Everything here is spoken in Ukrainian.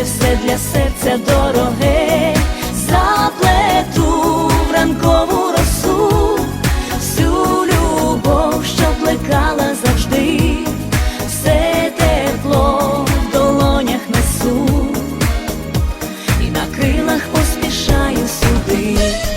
Це все для серця дороге, заплету в ранкову росу, всю любов, що плекала завжди, все тепло в долонях несу, і на крилах поспішаю сюди.